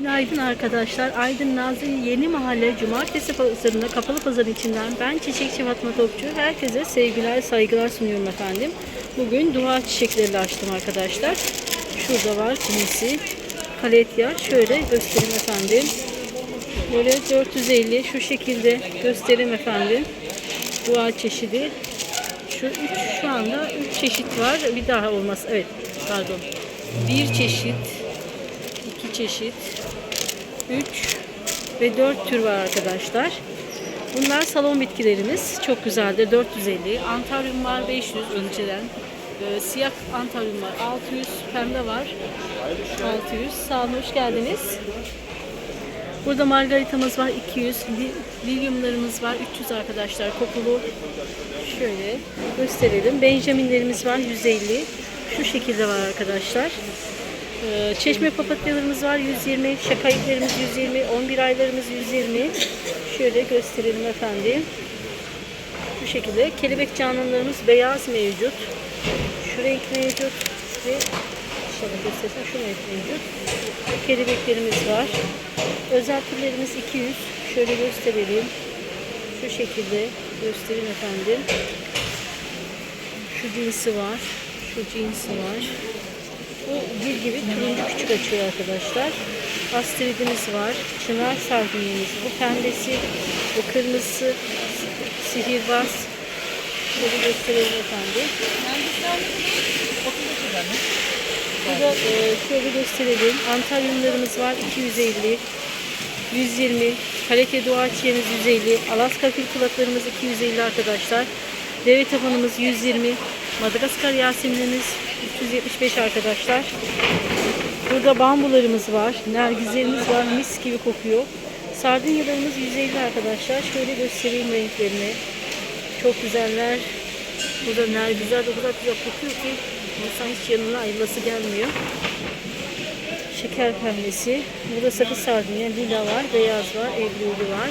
Günaydın arkadaşlar. Aydın Nazilli Yeni Mahalle Cumartesi pazarında kapalı pazarın içinden ben Çiçekçi Fatma Topçu. Herkese sevgiler, saygılar sunuyorum efendim. Bugün dua çiçekleri açtım arkadaşlar. Şurada var kimisi. Kaletya. Şöyle göstereyim efendim. Böyle 450 şu şekilde göstereyim efendim. Dua çeşidi. Şu üç şu anda 3 çeşit var. Bir daha olmaz. Evet. Pardon. Bir çeşit, iki çeşit, 3 ve 4 tür var arkadaşlar. Bunlar salon bitkilerimiz. Çok güzeldir. 450. Antaryum var 500 önceden. Ee, siyah antaryum var 600. Pembe var 600. Sağ olun hoş geldiniz. Burada margaritamız var 200. Li- Lilyumlarımız var 300 arkadaşlar. Kokulu. Şöyle gösterelim. Benjaminlerimiz var 150. Şu şekilde var arkadaşlar. Ee, Çeşme papatyalarımız var 120, şakayıklarımız 120, 11 aylarımız 120. Şöyle gösterelim efendim. Bu şekilde kelebek canlılarımız beyaz mevcut. Şu renk mevcut ve inşallah göstersem şu renk mevcut. Kelebeklerimiz var. Özel türlerimiz 200. Şöyle gösterelim. Şu şekilde göstereyim efendim. Şu cinsi var. Şu cinsi var. Bu bir gibi turuncu küçük açıyor arkadaşlar. Astiridimiz var. Çınar sardunyamız. Bu pembesi, bu kırmızısı, sihirbaz. Şöyle gösterelim efendim. Burada e, şöyle gösterelim. Antalyumlarımız var 250, 120, kalite dua çiğimiz 150, Alaska fil kulaklarımız 250 arkadaşlar. Deve tabanımız 120, Madagaskar yaseminimiz 375 arkadaşlar. Burada bambularımız var, nergizlerimiz var, mis gibi kokuyor. Sardunyalarımız 150 arkadaşlar. Şöyle göstereyim renklerini. Çok güzeller. Burada nergizler de o kadar güzel kokuyor ki insan hiç yanına ayrılası gelmiyor. Şeker pembesi. Burada sakız sardunya, lila var, beyaz var, ebruli var.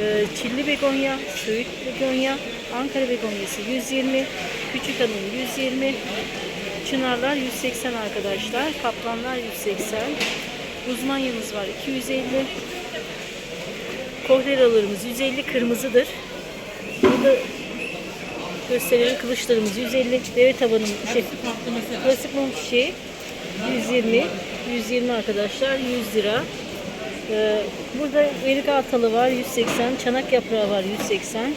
Ee, çilli begonya, söğüt begonya, Ankara begonyası 120, küçük hanım 120, çınarlar 180 arkadaşlar, kaplanlar 180, uzmanyamız var 250, kohleralarımız 150 kırmızıdır. Burada gösterelim kılıçlarımız 150, deve tabanımız, şey, klasik mum çiçeği 120, 120 arkadaşlar 100 lira. Ee, burada erik atalı var 180, çanak yaprağı var 180.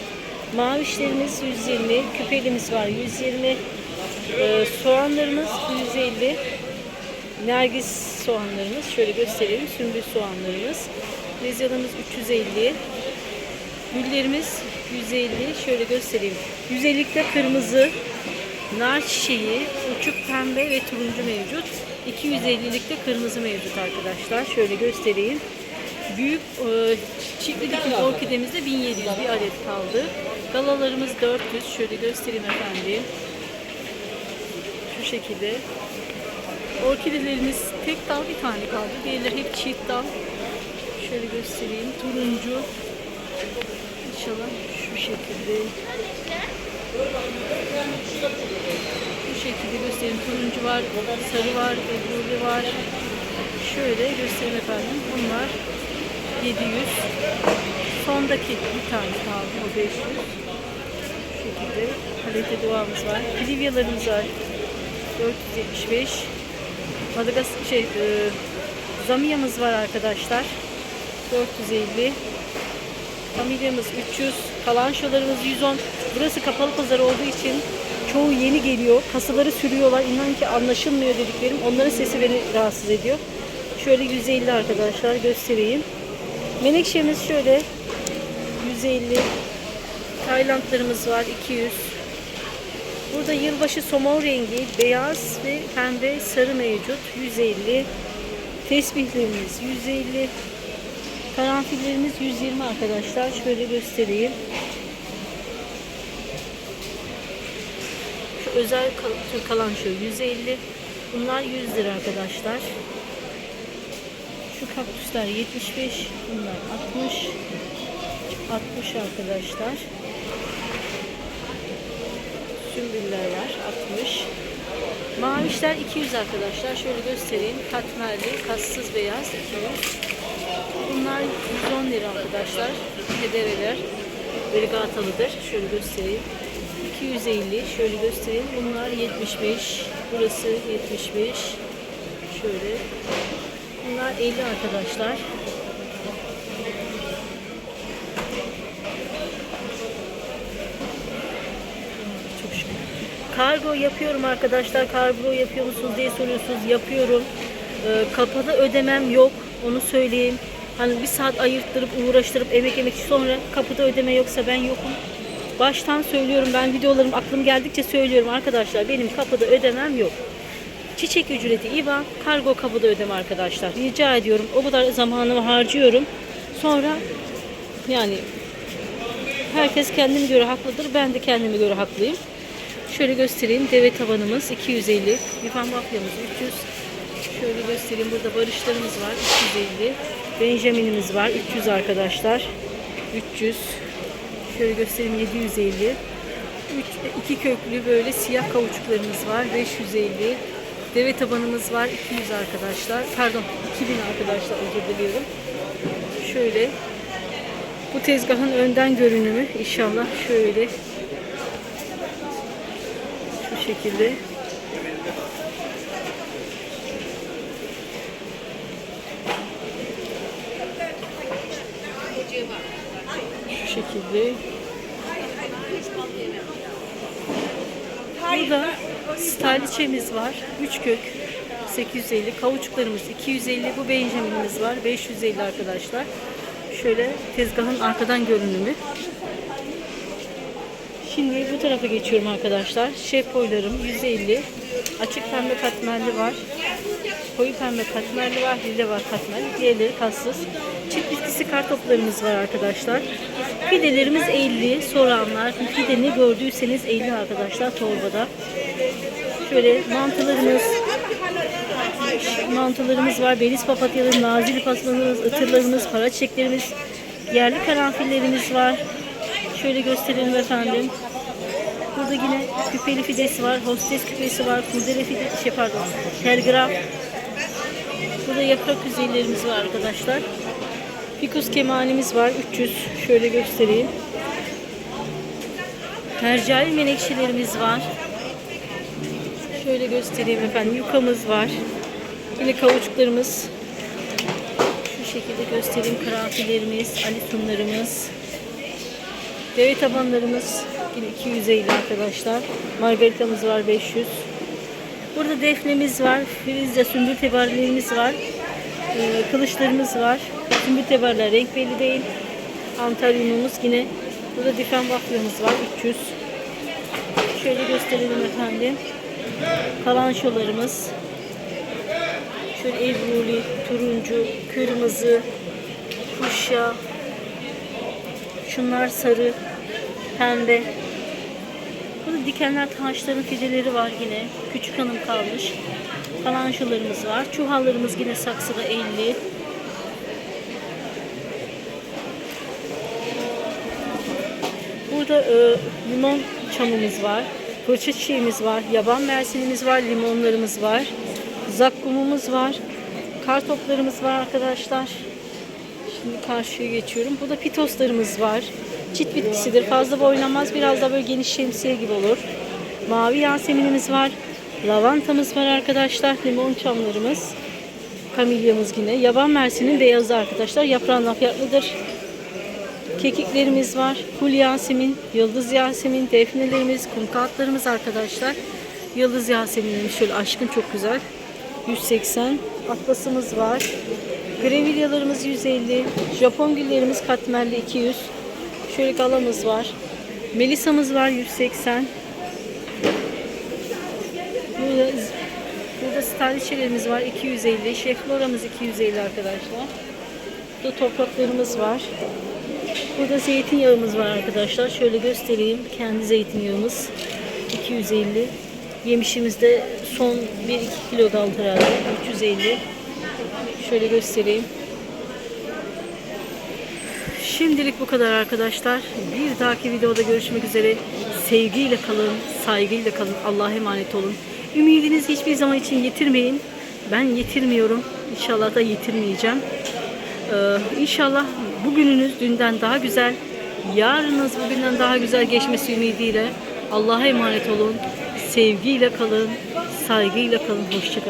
Mavişlerimiz 120, küpelimiz var 120. Ee, soğanlarımız 150. Nergis soğanlarımız şöyle göstereyim. Sümbül soğanlarımız. Rezyalarımız 350. Güllerimiz 150. Şöyle göstereyim. 150'likte kırmızı, nar çiçeği, uçuk pembe ve turuncu mevcut. 250'likte kırmızı mevcut arkadaşlar. Şöyle göstereyim. Büyük e, çiftli dikim orkidemizde 1700 bir adet kaldı. Galalarımız 400. Şöyle göstereyim efendim. Şu şekilde. Orkidelerimiz tek dal bir tane kaldı. Diğerleri hep çift dal. Şöyle göstereyim. Turuncu. İnşallah şu şekilde. Bu şekilde göstereyim. Turuncu var, sarı var, ebruli var. Şöyle göstereyim efendim. Bunlar 700. Sondaki bir tane kaldı. O 500. Bu şekilde kalite duamız var. Livyalarımız var. 475. Madagaskar şey, e, zamiyamız var arkadaşlar. 450. Familyamız 300. Kalanşolarımız 110. Burası kapalı pazar olduğu için çoğu yeni geliyor. Kasaları sürüyorlar. İnan ki anlaşılmıyor dediklerim. Onların sesi beni rahatsız ediyor. Şöyle 150 arkadaşlar göstereyim. Menekşemiz şöyle 150. Taylandlarımız var 200. Burada yılbaşı somon rengi, beyaz ve pembe sarı mevcut 150. Tesbihlerimiz 150. Karanfillerimiz 120 arkadaşlar. Şöyle göstereyim. Şu özel kalan şu 150. Bunlar 100 lira arkadaşlar. Şu kaktüsler 75. Bunlar 60. 60 arkadaşlar. Sümbüller var 60. Mavişler 200 arkadaşlar. Şöyle göstereyim. Katmerli, kassız beyaz 200. Bunlar 110 lira arkadaşlar. Hedereler. Verigatalıdır. Şöyle göstereyim. 250. Şöyle göstereyim. Bunlar 75. Burası 75. Şöyle. Bunlar 50 arkadaşlar. Kargo yapıyorum arkadaşlar. Kargo yapıyor musunuz diye soruyorsunuz. Yapıyorum. Ee, kapıda ödemem yok. Onu söyleyeyim. Hani bir saat ayırttırıp uğraştırıp emek emek sonra kapıda ödeme yoksa ben yokum. Baştan söylüyorum ben videolarım aklım geldikçe söylüyorum arkadaşlar. Benim kapıda ödemem yok. Çiçek ücreti IBAN, kargo kapıda ödeme arkadaşlar. Rica ediyorum. O kadar zamanımı harcıyorum. Sonra yani herkes kendine göre haklıdır. Ben de kendime göre haklıyım. Şöyle göstereyim. Deve tabanımız 250. Bifan mafyamız 300. Şöyle göstereyim. Burada barışlarımız var. 350. Benjamin'imiz var. 300 arkadaşlar. 300. Şöyle göstereyim. 750. 3, iki köklü böyle siyah kavuçuklarımız var. 550. Deve tabanımız var. 200 arkadaşlar. Pardon 2000 arkadaşlar özür diliyorum. Şöyle bu tezgahın önden görünümü inşallah şöyle şekilde şu şekilde Burada staliçemiz var. 3 kök 850. Kavuçuklarımız 250. Bu benjaminimiz var. 550 arkadaşlar. Şöyle tezgahın arkadan görünümü. Şimdi bu tarafa geçiyorum arkadaşlar. Şef boylarım 150. Açık pembe katmerli var. Koyu pembe katmerli var. Lila var katmerli. Diğerleri kassız. Çift bitkisi kartoplarımız var arkadaşlar. Fidelerimiz 50. Soranlar. Fideni gördüyseniz 50 arkadaşlar torbada. Şöyle mantılarımız mantılarımız var. Beliz papatyaları, nazili paslarımız, ıtırlarımız, para çiçeklerimiz, yerli karanfillerimiz var. Şöyle gösterelim efendim. Burada yine küpeli fidesi var, hostes küpesi var, kurdele fidesi, şey pardon, telgraf. Burada yaprak yüzeylerimiz var arkadaşlar. Fikus kemanimiz var, 300. Şöyle göstereyim. Hercai menekşelerimiz var. Şöyle göstereyim efendim. Yukamız var. Yine kavuçuklarımız. Şu şekilde göstereyim. Karanfillerimiz, alisunlarımız. Deve tabanlarımız yine 250 arkadaşlar. Margaritamız var 500. Burada defnemiz var. Filizya sümbül tebarlerimiz var. Ee, kılıçlarımız var. Sümbül tebarlar renk belli değil. Antalyumumuz yine. Burada difen baklavamız var 300. Şöyle gösterelim efendim. Kalanşolarımız. Şöyle ebruli, turuncu, kırmızı, fuşya. Şunlar sarı, pembe. Burada dikenler taşların fideleri var yine. Küçük hanım kalmış. Kalanşolarımız var. Çuhallarımız yine saksıda 50. Burada e, limon çamımız var. Fırça çiçeğimiz var. Yaban mersinimiz var. Limonlarımız var. Zakkumumuz var. Kartoplarımız var arkadaşlar. Şimdi karşıya geçiyorum. Burada pitoslarımız var. Çit bitkisidir. Fazla boylanmaz. Biraz da böyle geniş şemsiye gibi olur. Mavi yaseminimiz var. Lavantamız var arkadaşlar. Limon çamlarımız. Kamilyamız yine. Yaban mersinin beyazı arkadaşlar. Yaprağından farklıdır. Kekiklerimiz var. Kul Yasemin, Yıldız Yasemin, defnelerimiz, kum kağıtlarımız arkadaşlar. Yıldız Yasemin'imiz şöyle aşkın çok güzel. 180. Atlasımız var. Grevilyalarımız 150. Japon güllerimiz katmerli 200. Şöyle galamız var. Melisa'mız var 180. Burada, burada staliçelerimiz var 250. Şefloramız 250 arkadaşlar. Burada topraklarımız var. Burada zeytinyağımız var arkadaşlar. Şöyle göstereyim. Kendi zeytinyağımız 250. Yemişimizde son 1-2 kilo kaldı herhalde. 350. Şöyle göstereyim. Şimdilik bu kadar arkadaşlar. Bir dahaki videoda görüşmek üzere. Sevgiyle kalın, saygıyla kalın. Allah'a emanet olun. Ümidinizi hiçbir zaman için yitirmeyin. Ben yitirmiyorum. İnşallah da yitirmeyeceğim. Ee, inşallah bugününüz dünden daha güzel, yarınız bugünden daha güzel geçmesi ümidiyle Allah'a emanet olun. Sevgiyle kalın, saygıyla kalın, hoşçakalın.